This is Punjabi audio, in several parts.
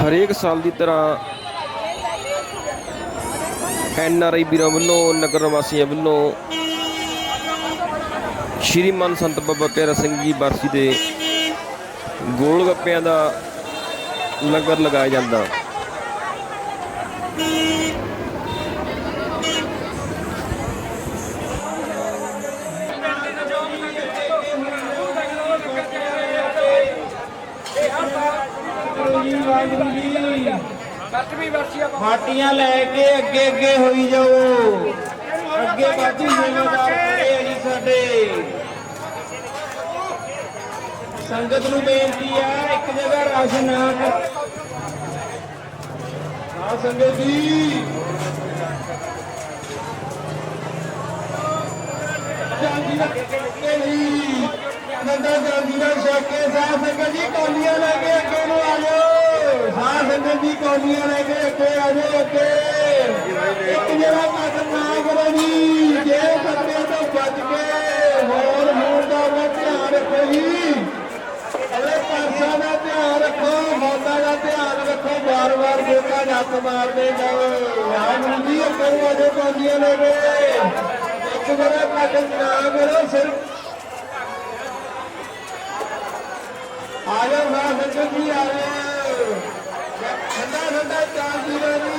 ਹਰੇਕ ਸਾਲ ਦੀ ਤਰ੍ਹਾਂ ਐਨ ਆਰ ਆਈ ਵੀਰਾਂ ਵੱਲੋਂ, ਨਗਰ ਵਾਸੀਆਂ ਵੱਲੋਂ ਸ਼੍ਰੀਮਾਨ ਸੰਤ ਬਾਬਾ ਪਿਆਰਾ ਸਿੰਘ ਜੀ ਬਰਸੀ ਦੇ ਗੋਲ ਗੱਪਿਆਂ ਦਾ ਲੰਗਰ ਲਗਾਇਆ ਜਾਂਦਾ। ਮਾਟੀਆਂ ਲੈ ਕੇ ਅੱਗੇ ਅੱਗੇ ਹੋਈ ਜਾਓ। ਅੱਗੇ ਬਾਜੀ ਜ਼ਿੰਮੇਦਾਰ ਖੜੇ ਆ ਜੀ ਸਾਡੇ। ਸੰਗਤ ਨੂੰ ਬੇਨਤੀ ਆ ਇੱਕ ਜਗ੍ਹਾ ਰਸ਼ ਨਾ ਕਰ। ਆ ਸੰਗਤ ਜੀ। ਜਾਂਦੀ ਨਾ ਨਹੀਂ ਨੰਦਾ ਜਾਂਦੀ ਨਾ ਸ਼ਾਕੇ ਸਾਹ ਸੰਗਤ ਜੀ ਕੌਲੀਆਂ ਲੈ ਕੇ ਅੱਗੇ ਨੂੰ ਆ ਜਾਓ। ਸਾਹ ਸੰਗਤ ਜੀ ਕੌਲੀਆਂ ਲੈ ਕੇ ਅੱਗੇ ਆ ਜਾਓ ਅੱਗੇ। ਇੱਕ ਜਿਹੜਾ ਕਦਮ ਨਾ ਕਰੋ ਜੀ, ਜੇ ਖਤਰੇ ਤੋਂ ਬਚ ਕੇ ਹੋਰ ਹੋਣ ਦਾ ਧਿਆਨ ਰੱਖੋ ਜੀ। ਅਰੇ ਪਾਸਾ ਦਾ ਧਿਆਨ ਰੱਖੋ, ਮੌਤਾਂ ਦਾ ਧਿਆਨ ਰੱਖੋ ਬਾਰ ਵਾਰ ਬੋਕਾ ਜੱਤ ਮਾਰਦੇ ਜਾਓ। ਆਹ ਜੀ, ਅੱਗੇ ਨੂੰ ਆ ਜਾਓ ਕੌਲੀਆਂ ਲੈ ਕੇ। ਇੱਕ ਜਿਹੜਾ ਕਦਮ ਨਾ ਕਰੋ ਸਿਰਫ ਆਜੋ ਨਾ ਸੰਗਤ ਜੀ ਆਜੋ Canada,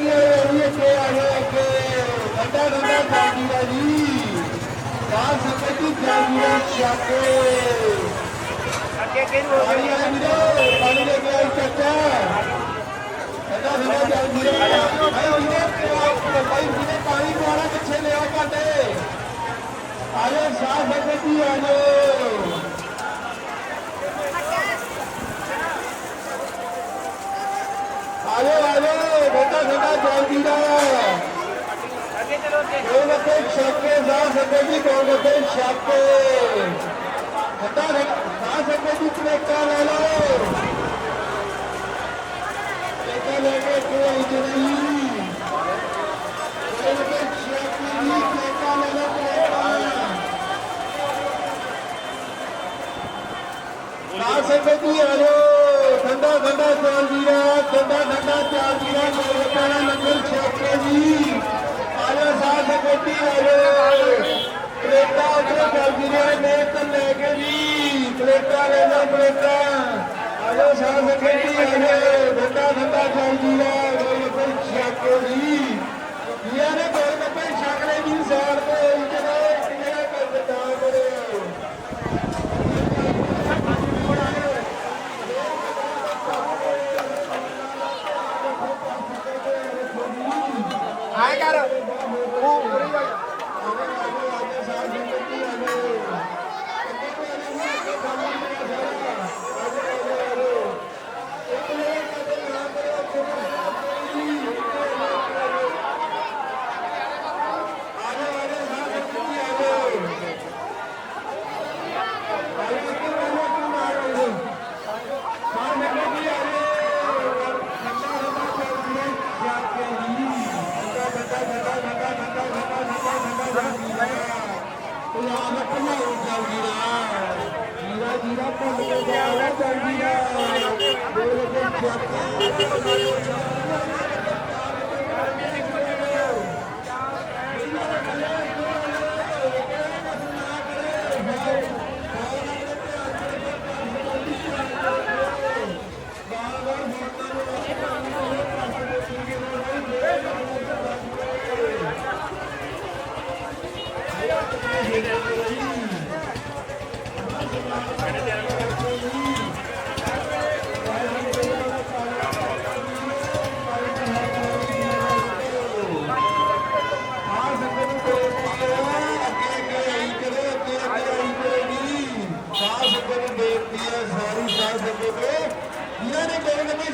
ਨਹੀਂ ਹੋਈ ਇੱਥੇ ਆ ਗਏ ਕਿ ਵੱਡਾ ਵੱਡਾ ਪਾਰਟੀ ਦਾ ਜੀ ਦਾਸ ਸੱਚੀ ਜਾਨੀਆ ਚਾਕੇ ਅੱਗੇ ਕਿਹਨੂੰ ਹੋ ਗਈ ਵੀਰੇ ਪਾਣੀ ਲੈ ਕੇ ਆਈ ਚਾਚਾ ਵੱਡਾ ਵੱਡਾ ਜਾਨੀਆ ਆਏ ਉਹਨੇ ਭਾਈ ਜਿਹਨੇ ਪਾਣੀ ਪਾਣਾ ਪਿੱਛੇ ਲਿਆ ਘਾਟੇ ਆਲੇ ਸਾਹ ਸੱਚੀ ਆ ਗਏ ਜਲਦੀ ਦਾ ਅੱਗੇ ਜੀ ਕੋਲ ਦੇ ਛੱਕੇ ਹਟਾ ਦੇ ਜੀ ਕਲੇਕਾ ਲੈ ਲਓ ਕੇ ਕੋਈ ਜਲਦੀ ਕੋਲ ਦੇ ਲੈ ਲਓ ਨਾ ਸੱਦੇ ਜੀ ਆ ਠੰਡਾ ਠੰਡਾ ਕੋਲ ਜੀਰਾ ਠੰਡਾ ਠੰਡਾ ਚਾਰ ਜੀਰਾ ਕੋਲ ਕਾਲਾ ਨੰਬਰ 76 ਜੀ। ਆਜੋ ਸਾਥ ਕੋਟੀ ਆਜੋ। ਪਲੇਟਾ ਉੱਤੇ ਕੋਲ ਜੀਰਾ ਨੇ ਤਾਂ ਲੈ ਕੇ ਜੀ। ਪਲੇਟਾ ਲੈ ਲਓ ਪਲੇਟਾ ਆਜੋ ਸਾਥ ਕੋਟੀ ਆਜੋ ਠੰਡਾ ਠੰਡਾ ਚਾਰ ਜੀਰਾ ਕੋਲ ਨੰਬਰ 76 ਜੀ। ਯਾਰੇ ਕੋਲ ਨੰਬਰ 76 ਜੀ ਸਾਰ ਤੇ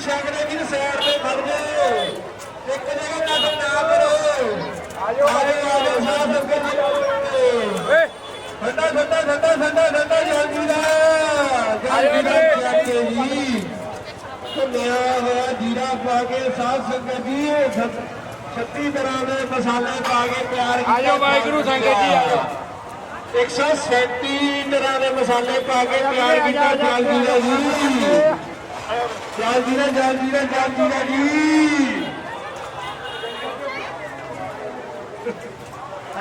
ਛਕਦੇ ਵੀਰ ਸਾਈਡ ਤੇ ਖੜ ਜਾਓ ਇੱਕ ਜਗ੍ਹਾ ਤੱਕ ਨਾ ਕਰੋ ਆਜੋ ਆਜੋ ਸਾਹਿਬ ਅੱਗੇ ਨਾ ਜਾਓ ਠੰਡਾ ਠੰਡਾ ਠੰਡਾ ਠੰਡਾ ਠੰਡਾ ਜਾਂਦੀ ਦਾ। ਜਾਂਦੀ ਦਾ ਚੱਕੇ ਜੀ। ਧੰਨਿਆ ਹੋਇਆ ਜੀਰਾ ਪਾ ਕੇ ਸਾਧ ਸੰਗਤ ਜੀ। 36 ਤਰ੍ਹਾਂ ਦੇ ਮਸਾਲੇ ਪਾ ਕੇ ਪਿਆਰ ਕੀਤਾ ਆਜੋ ਵਾਹਿਗੁਰੂ ਸੰਗਤ ਜੀ ਆਜੋ। 137 ਤਰ੍ਹਾਂ ਦੇ ਮਸਾਲੇ ਪਾ ਕੇ ਪਿਆਰ ਕੀਤਾ ਜਲਦੀ ਦਾ ਜੀ। ਜਲ ਜੀਰਾ ਜਲ ਜੀਰਾ ਜਲ ਜੀਰਾ ਜੀ।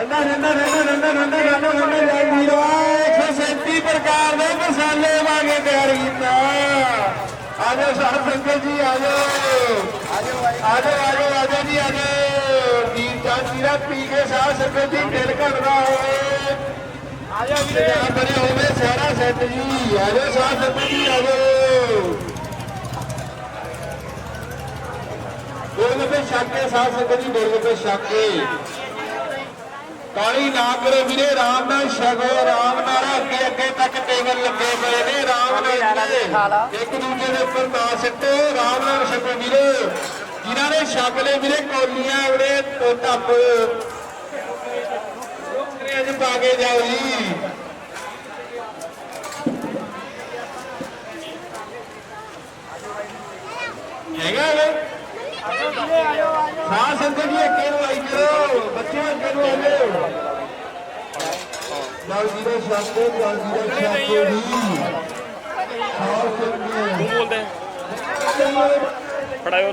ਅੰਨਾ ਰੰਨਾ ਰੰਨਾ ਰੰਨਾ ਰੰਨਾ ਰੰਨਾ ਰੰਨਾ ਜਲ ਜੀਰਾ 137 ਪ੍ਰਕਾਰ ਦੇ ਮਸਾਲੇ ਤਿਆਰ ਕੀਤਾ। ਆਜੋ ਸਾਧ ਸੰਗਤ ਜੀ ਆਜੋ ਆਜੋ ਆਜੋ ਆਜੋ ਜੀ ਆਜੋ ਜੀਰ ਜਲ ਜੀਰਾ ਪੀ ਕੇ ਸੰਗਤ ਜੀ ਦਿਲ ਘੜਦਾ ਹੋਵੇ। ਆਜੋ ਜਾਂ ਬਣੇ ਹੋਵੇ ਸਾਰਾ ਸੈੱਟ ਜੀ ਆਜੋ ਸਾਧ ਸੰਗਤ ਜੀ ਆਜੋ ਛੱਕ ਕੇ ਸਾਧ ਸੰਗਤ ਜੀ ਗੋਲਗੱਪੇ ਛੱਕ। ਕੇ ਕਾਲੀ ਨਾ ਕਰੋ ਵੀਰੇ ਆਰਾਮ ਨਾਲ ਛਕੋ ਆਰਾਮ ਨਾਲ ਅੱਗੇ ਅੱਗੇ ਤੱਕ ਟੇਬਲ ਲੱਗੇ ਪਏ ਨੇ ਆਰਾਮ ਨਾਲ। ਇੱਕ ਦੂਜੇ ਦੇ ਉੱਪਰ ਨਾ ਸਿੱਟੋ ਆਰਾਮ ਨਾਲ ਛਕੋ ਵੀਰੇ। ਜਿਨ੍ਹਾਂ ਨੇ ਛਕ ਲਏ ਵੀਰੇ ਕੋਲੀਆਂ ਤੋਂ ਟੱਪ 'ਚ ਪਾ ਕੇ ਜਾਓ ਜੀ। ਹੈਗਾ ਵੇ ਸਾਹ ਸੰਗਤ ਜੀ ਅੱਗੇ ਨੂੰ ਆਈ ਕਰੋ ਬੱਚੇ ਅੱਗੇ ਨੂੰ ਆ ਜਾਓ ਨਾਲ ਜੀਰੋ ਸ਼ਾਸਤਰ ਨਾਲ ਜੀਰੋ ਸ਼ਾਸਤਰ ਜੀ ਸਾਹ ਸੰਗਤ ਤੂੰ ਬੋਲਦੇ ਫੜਾਇਓ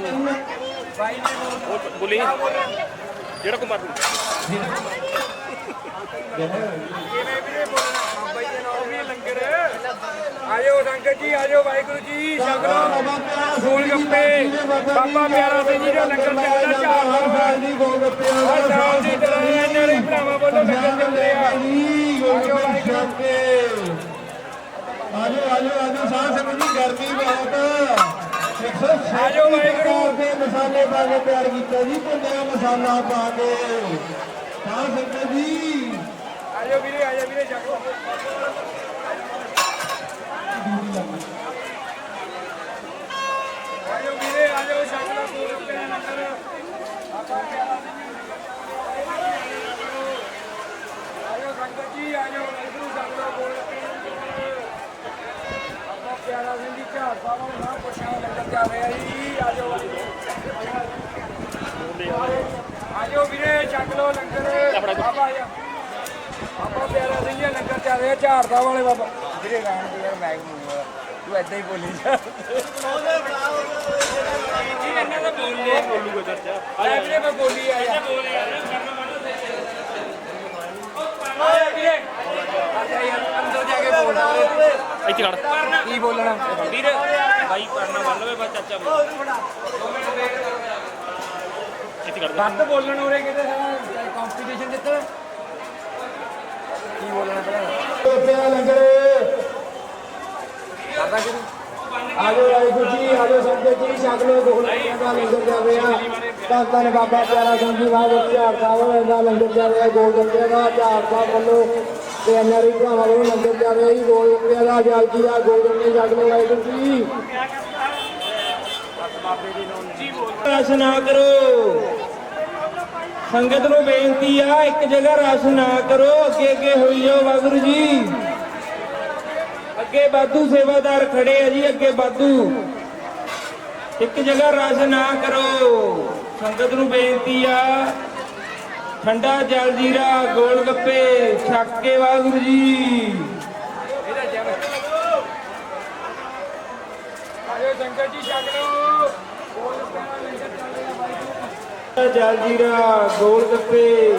ਉਹ ਬੋਲੀ। ਜਿਹੜਾ ਕੋ ਮਾਰੂ ਆਜੋ ਸੰਗਤ ਜੀ ਆਜੋ ਵਾਹਿਗੁਰੂ ਜੀ ਸ਼ਗਲੋ ਗੋਲ ਗੱਪੇ। ਬਾਬਾ ਪਿਆਰਾ ਸਿੰਘ ਜੀ ਦਾ ਲੰਗਰ ਚੱਲਦਾ ਚਾਰ ਜੀ ਹਰ ਸਾਲ ਦੀ ਤਰ੍ਹਾਂ ਇਹਨਾਂ ਦੇ ਭਰਾਵਾਂ ਵੱਲੋਂ ਲੰਗਰ ਚੱਲਦੇ ਆ ਜੀ ਗੋਲਗੱਪੇ ਛਕ ਕੇ ਆਜੋ ਆਜੋ ਆਜੋ ਸਾਹ ਸੰਗਤ ਜੀ ਗਰਮੀ ਬਹੁਤ। 160 ਆਜੋ ਵਾਹਿਗੁਰੂ। ਦੇ ਮਸਾਲੇ ਪਾ ਕੇ ਤਿਆਰ ਕੀਤਾ ਜੀ ਭੁੰਨਿਆ ਮਸਾਲਾ ਪਾ ਕੇ। ਸਾਹ ਸੰਗਤ ਜੀ। ਆਜੋ ਵੀਰੇ ਆਜੋ ਵੀਰੇ ਸ਼ਗਲੋ ਆਜੋ ਸੰਗਤ ਜੀ ਗੋਲ ਗੱਪੇ ਦਾ ਲੰਗਰ ਬਾਬਾ ਪਿਆਰਾ ਸਿੰਘ ਜੀ ਝਾੜ ਸਾਹਿਬ ਨੂੰ ਨਾ ਪੁੱਛਿਆ ਲੰਗਰ ਚੱਲ ਰਿਹਾ ਜੀ। ਆਜੋ ਵਾਹਿਗੁਰੂ। ਆਜੋ ਵੀਰੇ ਛਕ ਲੋ ਲੰਗਰ। ਬਾਬਾ ਆਜੋ ਬਾਬਾ ਪਿਆਰਾ ਸਿੰਘ ਜੀ ਦਾ ਲੰਗਰ ਚੱਲ ਰਿਹਾ ਝਾੜ ਸਾਹਿਬ ਵਾਲੇ ਬਾਬਾ। ਵੀਰੇ ਰਹਿਣ ਦੇ ਯਾਰ ਮੈਂ ਨੂੰ ਤੂੰ ਐਦਾਂ ਹੀ ਬੋਲੀ ਜਾ। ਜੀ ਇਹਨਾਂ ਦਾ ਬੋਲ ਲੈ ਬੋਲੂਗਾ ਚਾਚਾ ਆ ਵੀਰੇ ਮੈਂ ਬੋਲੀ ਆ ਜਾ ਬੋਲ ਯਾਰ ਆਇਆ ਵੀਰੇ ਆ ਜਾ ਯਾਰ ਅੰਦਰ ਜਾ ਕੇ ਬੋਲ ਇੱਥੇ ਖੜ। ਕੀ ਬੋਲਣਾ? ਵੀਰ ਬਾਈ ਕਰਨਾ ਮੰਨ ਲਵੇ ਬਸ ਚਾਚਾ ਇੱਥੇ ਖੜ ਵੱਧ ਬੋਲਣ ਉਰੇ ਕਿਤੇ ਕੰਪੀਟੀਸ਼ਨ ਜਿੱਤ ਕੀ ਬੋਲਣਾ ਗੋਲਗੱਪਿਆਂ ਦਾ ਲੰਗਰ ਕਰਦਾ ਕਿ ਆਜੋ ਵਾਹਿਗੁਰੂ ਜੀ, ਆਜੋ ਸੰਗਤ ਜੀ, ਛਕ ਲੋ ਗੋਲਗੱਪਿਆਂ ਦਾ ਲੰਗਰ ਚੱਲ ਰਿਹਾ ਧੰਨ ਧੰਨ ਬਾਬਾ ਪਿਆਰਾ ਸਿੰਘ ਜੀ, ਵਾਹਿਗੁਰੂ ਝਾੜ ਸਾਹਿਬ ਦਾ ਲੰਗਰ ਚੱਲ ਰਿਹਾ ਗੋਲਗੱਪਿਆਂ ਦਾ ਝਾੜ ਸਾਹਿਬ ਵੱਲੋਂ ਤੇ ਐਨਆਰਈ ਭਰਾਵਾਂ ਵੱਲੋਂ ਲੰਗਰ ਚੱਲ ਰਿਹਾ ਜੀ ਗੋਲਗੱਪਿਆਂ ਦਾ, ਜਲ ਜੀ ਦਾ ਗੋਲਗੱਪੇ ਛਕ ਲੋ ਵਾਹਿਗੁਰੂ ਜੀ। ਰਸ਼ ਨਾ ਕਰੋ। ਸੰਗਤ ਨੂੰ ਬੇਨਤੀ ਆ, ਇੱਕ ਜਗ੍ਹਾ ਰਸ਼ ਨਾ ਕਰੋ, ਅੱਗੇ ਅੱਗੇ ਹੋਈ ਜਾਓ ਵਾਹਿਗੁਰੂ ਜੀ। ਅੱਗੇ ਬਾਦੂ ਸੇਵਾਦਾਰ ਖੜੇ ਆ ਜੀ, ਅੱਗੇ ਬਾਦੂ। ਇੱਕ ਜਗ੍ਹਾ ਰਸ਼ ਨਾ ਕਰੋ। ਸੰਗਤ ਨੂੰ ਬੇਨਤੀ ਆ। ਠੰਡਾ ਜਲ ਜੀਰਾ, ਗੋਲ ਗੱਪੇ, ਛੱਕ ਕੇ ਵਾਹਿਗੁਰੂ ਜੀ। ਆਜੋ ਸੰਗਤ ਜੀ, ਛਕ ਲਓ। ਬੋਲ ਪਿਆਰਾ ਜਲ ਜੀਰਾ ਗੋਲ ਗੱਪੇ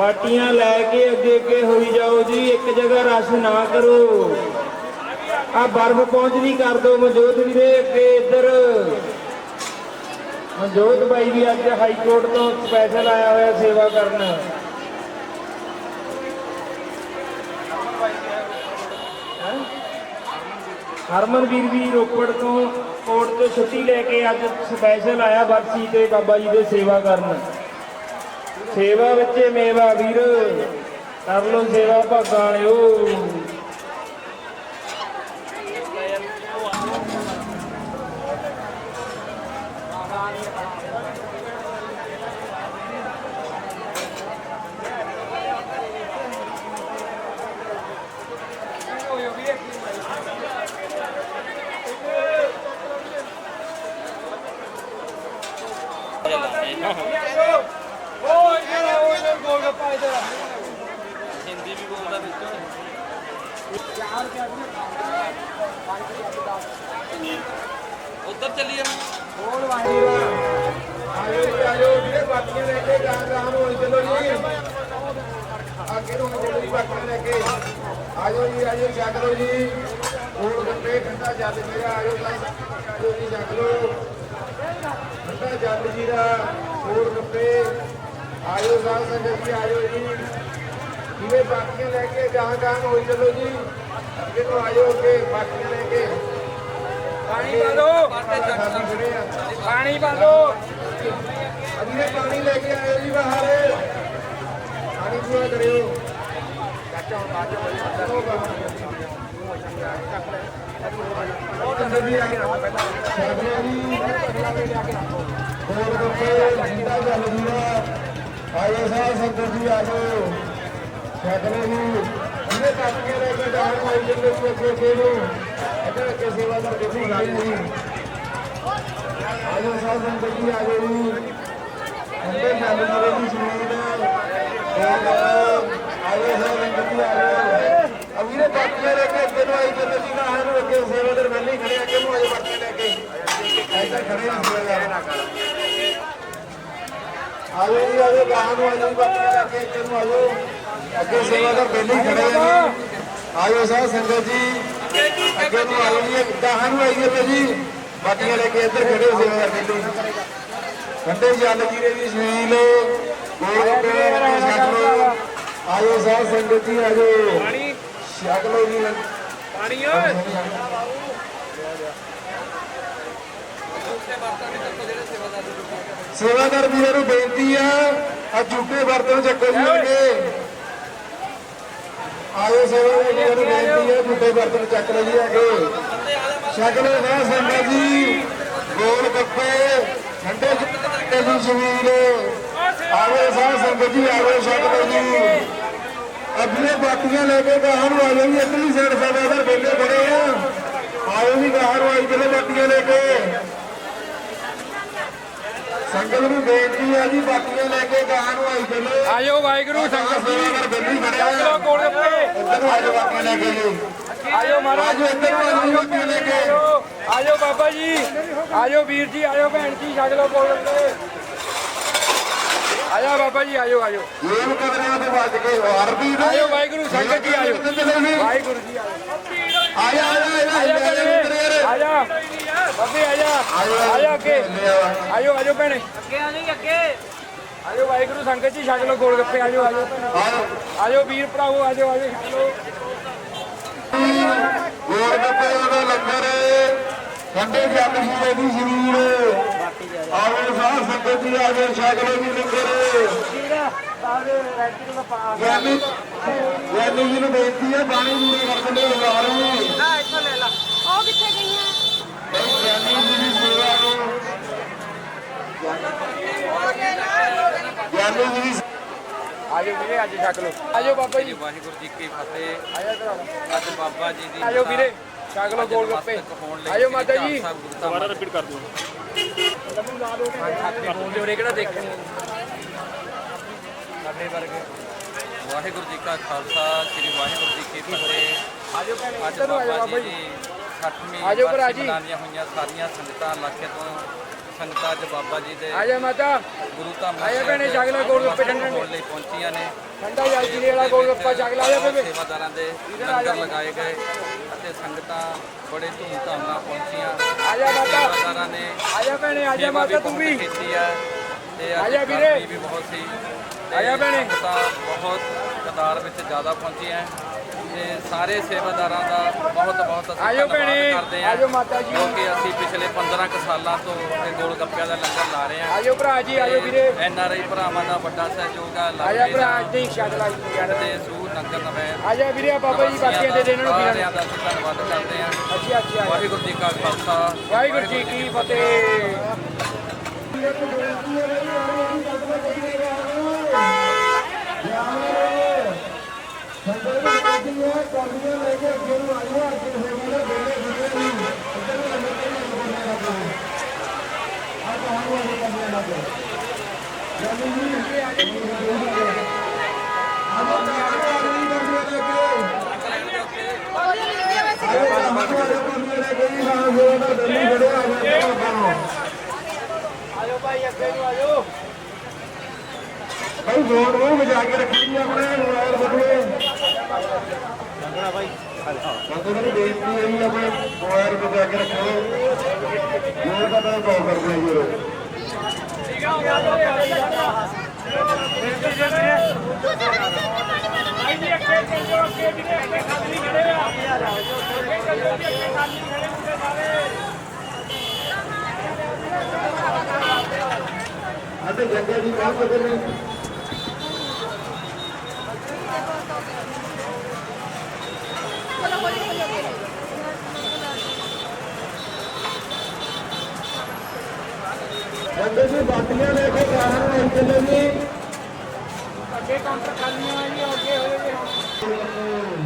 ਬਾਟੀਆਂ ਲੈ ਕੇ ਅੱਗੇ ਅੱਗੇ ਹੋਈ ਜਾਓ ਜੀ, ਇੱਕ ਜਗ੍ਹਾ ਰਸ਼ ਨਾ ਕਰੋ। ਆ ਬਰਫ਼ ਪਹੁੰਚਦੀ ਕਰ ਦਿਓ ਮਨਜੋਤ ਵੀਰੇ ਅੱਗੇ ਇੱਧਰ। ਮਨਜੋਤ ਬਾਈ ਵੀ ਅੱਜ ਹਾਈ ਕੋਰਟ ਤੋਂ ਸਪੈਸ਼ਲ ਆਇਆ ਹੋਇਆ ਸੇਵਾ ਕਰਨ। ਹੈਂ? ਹਰਮਨ ਵੀਰ ਵੀ ਰੋਪੜ ਤੋਂ ਕੋਰਟ ਤੋਂ ਛੁੱਟੀ ਲੈ ਕੇ ਅੱਜ ਸਪੈਸ਼ਲ ਆਇਆ ਬਰਸੀ ਤੇ ਬਾਬਾ ਜੀ ਦੇ ਸੇਵਾ ਕਰਨ। ਸੇਵਾ ਵਿੱਚ ਮੇਵਾ ਵੀਰ ਕਰ ਲੋ ਸੇਵਾ ਭਾਗਾਂ ਵਾਲਿਓ। ਗੋਲ ਗੱਪੇ ਠੰਡਾ ਜੱਲ ਜੀਰਾ ਆਜੋ ਜੀ ਆਜੋ ਜੀ ਛਕ ਲਓ। ਠੰਡਾ ਜੱਲ ਜੀਰਾ ਗੋਲ ਗੱਪੇ ਆਜੋ ਸਾਧ ਸੰਗਤ ਜੀ ਆਜੋ ਜੀ। ਜਿਵੇਂ ਬਾਕੀਆਂ ਲੈ ਕੇ ਗਾਂ ਗਾਂ ਹੋਈ ਚਲੋ ਜੀ। ਅੱਗੇ ਨੂੰ ਆਜੋ ਅੱਗੇ ਬਾਕੀਆਂ ਲੈ ਕੇ। ਪਾਣੀ ਪਾ ਆ। ਪਾਣੀ ਪਾ ਦੋ। ਅਗਲੇ ਪਾਣੀ ਲੈ ਕੇ ਆਇਓ ਜੀ ਬਾਹਰ। ਪਾਣੀ ਪੂਰਾ ਕਰਿਓ। ਅੰਦਰ ਵੀ ਆ ਗਿਆ ਪਹਿਲਾਂ ਜੀ ਹੋਰ ਗੱਪੇ ਜਿੰਦਾ ਚੱਲ ਜੂਗਾ ਆਇਓ ਸਾਹ ਸੰਗਤ ਜੀ ਆ ਜਾਓ। ਸ਼ਕਲੇ ਜੀ ਇਹਨੇ ਕੱਟ ਕੇ ਲੈ ਕੇ ਜਾਣ ਵਾਲੀ ਜਿੰਦੇ ਨੂੰ ਅੱਗੇ ਅੱਗੇ ਨੂੰ ਅੱਗੇ ਅੱਗੇ ਸੇਵਾਦਾਰ ਦੇਖੋ ਲਾਏ ਜੀ ਆਜੋ ਸਾਹ ਸੰਗਤ ਜੀ ਆਜੋ ਜੀ ਅੰਦਰ ਚੱਲ ਜੂਗਾ ਜੀ ਸ਼ਰੀਰ ਆਜੋ ਸਾਹ ਸੰਗਤ ਜੀ ਆਜੋ ਅਵੀਰੇ ਬਾਕੀਆਂ ਲੈ ਕੇ ਅੱਗੇ ਨੂੰ ਆਈ ਚੱਲੋ ਜੀ ਨਾ ਨੂੰ ਅੱਗੇ ਸੇਵਾਦਾਰ ਪਹਿਲੇ ਖੜੇ ਅੱਗੇ ਨੂੰ ਆਜੋ ਬਾਕੀਆਂ ਲੈ ਕੇ। ਇੱਧਰ ਖੜੇ ਆ ਸੇਵਾਦਾਰ ਆਜੋ ਜੀ, ਆਜੋ, ਗਾਹਾਂ ਨੂੰ ਆਜੋ ਜੀ, ਬਾਕੀਆਂ ਲੈ ਕੇ, ਅੱਗੇ ਨੂੰ ਆਜੋ। ਅੱਗੇ ਸੇਵਾਦਾਰ ਪਹਿਲੇ ਖੜੇ ਆ ਆਜੋ ਸਾਹ, ਸੰਗਤ ਜੀ। ਅੱਗੇ ਨੂੰ ਆਜੋ ਜੀ, ਗਾਹਾਂ ਨੂੰ ਆਈਏ ਤੇ ਜੀ। ਬਾਕੀਆਂ ਲੈ ਕੇ ਇੱਧਰ ਖੜੇ ਸੇਵਾਦਾਰ ਪਹਿਲੇ ਹੀ ਜਲ ਜੀਰੇ ਦੀ ਸ਼ੀਲ ਗੋਲ ਗੱਪੇ ਛਕ ਲਓ ਆਜੋ ਸਾਹ, ਸੰਗਤ ਜੀ, ਆਜੋ। ਜੀ ਪਾਣੀ ਓਏ ਸੇਵਾਦਾਰ ਵੀਰਾਂ ਨੂੰ ਬੇਨਤੀ ਆ ਆ ਝੂਠੇ ਬਰਤਨ ਚੱਕੋ ਜੀ ਅੱਗੇ। ਆਜੋ ਸੇਵਾਦਾਰ ਵੀਰਾਂ ਨੂੰ ਬੇਨਤੀ ਆ ਝੂਠੇ ਬਰਤਨ ਚੱਕ ਜੀ ਅੱਗੇ। ਲਓ ਸਾਹ ਸੰਗਤ ਜੀ। ਗੋਲ ਗੱਪੇ ਠੰਡੇ ਦੀ ਸ਼ੀਲ ਆਵੇ ਸਾਹ ਸੰਗਤ ਜੀ ਆਵੇ ਛਕ ਲਓ ਜੀ। ਅਗਲੇ ਬਾਟੀਆਂ ਲੈ ਕੇ ਨੂੰ ਆ ਜਾਓ ਜੀ ਇੱਧਰਲੀ ਸਾਈਡ ਸੇਵਾਦਾਰ ਬੇਲੇ ਖੜੇ ਆ। ਆਓ ਵੀ ਨੂੰ ਆਈ ਚਲੋ ਬਾਟੀਆਂ ਲੈ ਕੇ। ਸੰਗਤ ਨੂੰ ਬੇਨਤੀ ਆ ਜੀ ਬਾਟੀਆਂ ਲੈ ਕੇ ਨੂੰ ਆਈ ਚਲੋ ਆਜੋ ਵਾਹਿਗੁਰੂ ਸੰਗਤ ਜੀ। ਚਲੋ ਆ। ਗੋਲ ਗੱਪੇ ਇੱਧਰ ਆਜੋ ਬਾਟੀਆਂ ਲੈ ਕੇ ਜੀ। ਆਜੋ ਮਹਾਰਾਜ। ਇੱਧਰ ਆਜੋ ਬਾਟੀਆਂ ਲੈ ਕੇ। ਆਜੋ ਬਾਬਾ ਜੀ। ਆਜੋ ਵੀਰ ਜੀ ਆਜੋ ਭੈਣ ਜੀ ਛਕ ਲਓ ਗੋਲ ਗੱਪੇ ਆਜੋ ਬਾਬਾ ਜੀ ਆਜੋ ਆਜੋ ਜੇਬ ਕਦਰਿਆਂ ਤੇ ਵੱਜ ਕੇ ਵੀ ਨੇ। ਆਜੋ ਵਾਹਿਗੁਰੂ ਸੰਗਤ ਜੀ ਜੀ। ਵਾਹਿਗੁਰੂ ਜੀ ਆਜੋ ਆਜਾ ਆਜਾ ਆਜਾ ਆਜਾ ਭੈਣੇ ਆਜਾ ਬਾਬੇ ਆਜਾ ਆਜਾ ਅੱਗੇ। ਆਜੋ ਆਜੋ ਭੈਣੇ। ਅੱਗੇ ਆ ਜੀ ਅੱਗੇ। ਆਜੋ ਵਾਹਿਗੁਰੂ ਸੰਗਤ ਜੀ ਛਕ ਲਓ ਗੋਲ ਗੱਪੇ। ਆਜੋ ਆਜੋ ਆਜੋ ਆਜੋ ਵੀਰ ਭਰਾਵੋ ਆਜੋ ਆਜੋ ਛਕ ਲਓ। ਗੋਲ ਗੱਪੇ ਦਾ ਲੰਗਰ ਠੰਡੇ ਜਲ ਜੀਰੇ ਦੀ ਸ਼ਰੀਰ। ਆਵੇ ਸਾਹ ਸੰਗਤ ਜੀ ਆਵੇ ਛਕਲੋ ਜੀ ਲੰਗਰ ਗਿਆਨੀ ਗਿਆਨੀ ਜੀ ਨੂੰ ਬੇਨਤੀ ਹੈ ਬਾਣੀ ਪੂਰੇ ਕਰ ਦਿੰਦੇ ਹਜ਼ਾਰ ਨੂੰ। ਉਹ ਕਿੱਥੇ ਗਈਆਂ? ਗਿਆਨੀ ਜੀ ਦੀ ਸੇਵਾ ਨੂੰ ਗਿਆਨੀ ਜੀ ਦੀ ਆਜੋ ਵੀਰੇ ਅੱਜ ਛਕ ਲਓ। ਆਜੋ ਬਾਬਾ ਜੀ। ਵਾਹਿਗੁਰੂ ਜੀ ਕੀ ਫਤਿਹ। ਆਜੋ ਭਰਾਵੋ ਅੱਜ ਬਾਬਾ ਜੀ ਦੀ ਆਜੋ ਵੀਰੇ ਛਕ ਗੋਲ ਗੱਪੇ। ਆਜੋ ਮਾਤਾ ਜੀ। ਦੁਬਾਰਾ ਰਿਪੀਟ ਕਰ ਦਿਓ। ਬੋਲਦੇ ਹੋਰੇ ਕਿਹੜਾ ਦੇਖਣ ਸਾਡੇ ਵਰਗੇ ਵਾਹਿਗੁਰੂ ਜੀ ਕਾ ਖਾਲਸਾ ਸ੍ਰੀ ਵਾਹਿਗੁਰੂ ਜੀ ਕੀ ਫਤਿਹ। ਆਜੋ ਭੈਣੇ ਅੱਜ ਬਾਬਾ ਜੀ ਦੀ 60ਵੀਂ ਆਜੋ ਭਰਾ ਜੀ। ਮਨਾਈਆਂ ਹੋਈਆਂ ਸਾਰੀਆਂ ਸੰਗਤਾਂ ਇਲਾਕੇ ਤੋਂ। ਸੰਗਤਾਂ ਅੱਜ ਬਾਬਾ ਜੀ ਦੇ ਆਜਾ ਮਾਤਾ। ਗੁਰੂ ਧਾਮ ਆਜਾ ਭੈਣੇ, ਛਕ ਲੈ ਗੋਲ ਗੱਪੇ ਠੰਡੇ। ਲਈ ਪਹੁੰਚੀਆਂ ਨੇ। ਠੰਡਾ ਜਲ ਜੀਰੇ ਵਾਲਾ ਗੋਲ ਗੱਪਾ ਛਕ ਲਾ ਜਾ ਬੇਬੇ। ਸੇਵਾਦਾਰਾਂ ਦੇ ਲੰਗਰ ਲਗਾਏ ਗਏ। ਅਤੇ ਸੰਗਤਾਂ ਬੜੇ ਧੂਮਧਾਮ ਨਾਲ ਪਹੁੰਚੀਆਂ ਆਜਾ ਮਾਤਾ ਸੇਵਾਦਾਰਾਂ ਨੇ ਆਜਾ ਭੈਣੇ ਆਜਾ ਮਾਤਾ ਤੂੰ ਵੀ ਕੀਤੀ ਹੈ ਤੇ ਅੱਜ ਆਜਾ ਵੀਰੇ। ਗਰਮੀ ਵੀ ਬਹੁਤ ਸੀ ਤੇ ਆਜਾ ਭੈਣੇ। ਸੰਗਤਾਂ ਬਹੁਤ ਕਤਾਰ ਵਿੱਚ ਜ਼ਿਆਦਾ ਪਹੁੰਚੀਆਂ ਤੇ ਸਾਰੇ ਸੇਵਾਦਾਰਾਂ ਦਾ ਬਹੁਤ ਬਹੁਤ ਅਸੀਂ ਆਜੋ ਧੰਨਵਾਦ ਕਰਦੇ ਹਾਂ ਆਜੋ ਮਾਤਾ ਜੀ। ਕਿਉਂਕਿ ਅਸੀਂ ਪਿਛਲੇ 15 ਕੁ ਸਾਲਾਂ ਤੋਂ ਇਹ ਗੋਲ ਗੱਪਿਆਂ ਦਾ ਲੰਗਰ ਲਾ ਰਹੇ ਹਾਂ। ਆਜੋ ਭਰਾ ਜੀ ਆਜੋ ਵੀਰੇ। ਐਨ ਆਰ ਆਈ ਭਰਾਵਾਂ ਦਾ ਵੱਡਾ ਸਹਿਯੋਗ ਹੈ ਆਜਾ ਲੱਗਦੇ ਭਰਾ ਅੱਜ ਦੀ ਛਕ ਲਾ ਜੀ ਤੇ ਸੂ ਨੰਗਰ ਨਵੈਣ ਆਜਾ ਵੀਰੇ ਬਾਬਾ ਜੀ ਬਾਕੀਆਂ ਦੇ ਦੇਣ ਨੂੰ ਵੀਰਾਂ ਦਾ ਧੰਨਵਾਦ ਕਰਦੇ ਹਾਂ। ਅੱਛਾ ਅੱਛਾ ਵਾਹਿਗੁਰੂ ਜੀ ਕਾ ਖਾਲਸਾ ਵਾਹਿਗੁਰੂ ਜੀ ਕੀ ਫਤਿਹ। ਸੰਗਤ ਨੂੰ ਬੇਨਤੀ ਹੈ ਕੌਲੀਆਂ ਲੈ ਕੇ ਅੱਗੇ ਨੂੰ ਆ ਅੱਗੇ ਸੇਵਾਦਾਰ ਬੇਲੇ ਖੜੇ ਨੇ ਇੱਧਰ ਨੂੰ ਲੰਗਰ ਨਹੀਂ ਬੋਲਣਾ ਆ ਕਹਾਂ ਨੂੰ ਆ ਕੇ ਕਰਨਾ ਲੱਗੇ ਉਹਦੀ ਮਿਲਦੀ ਆ ਵੈਸੇ ਭਾਈ ਰੋਡ ਨੂੰ ਵਜਾ ਕੇ ਰੱਖੀ ਆਪਣੇ ਮੋਬਾਈਲ ਬਦਲੇ ਬੰਦੇ ਨੂੰ ਬੇਨਤੀ ਹੈ ਜੀ ਆਪਣੇ ਮੋਬਾਈਲ ਵਜਾ ਕੇ ਰੱਖੋ ਜੋਰ ਦਾ ਤਾਂ ਕਾਲ ਕਰਦੇ ਜੀ ਰੋ ਅਤੇ ਜੰਗਾ ਜੀ ਕਾਹ ਬਦਲੇ ਚਲੋ ਹੌਲੀ ਹੌਲੀ ਅੱਗੇ ਲੈ ਬੰਦੇ ਜੀ ਬਾਟੀਆਂ ਲੈ ਕੇ ਬਾਹਰ ਨੂੰ ਚੱਲੇ ਜੀ ਅੱਗੇ ਕਾਊਂਟਰ ਖਾਲੀਆਂ ਆ ਜੀ ਅੱਗੇ ਹੋਏ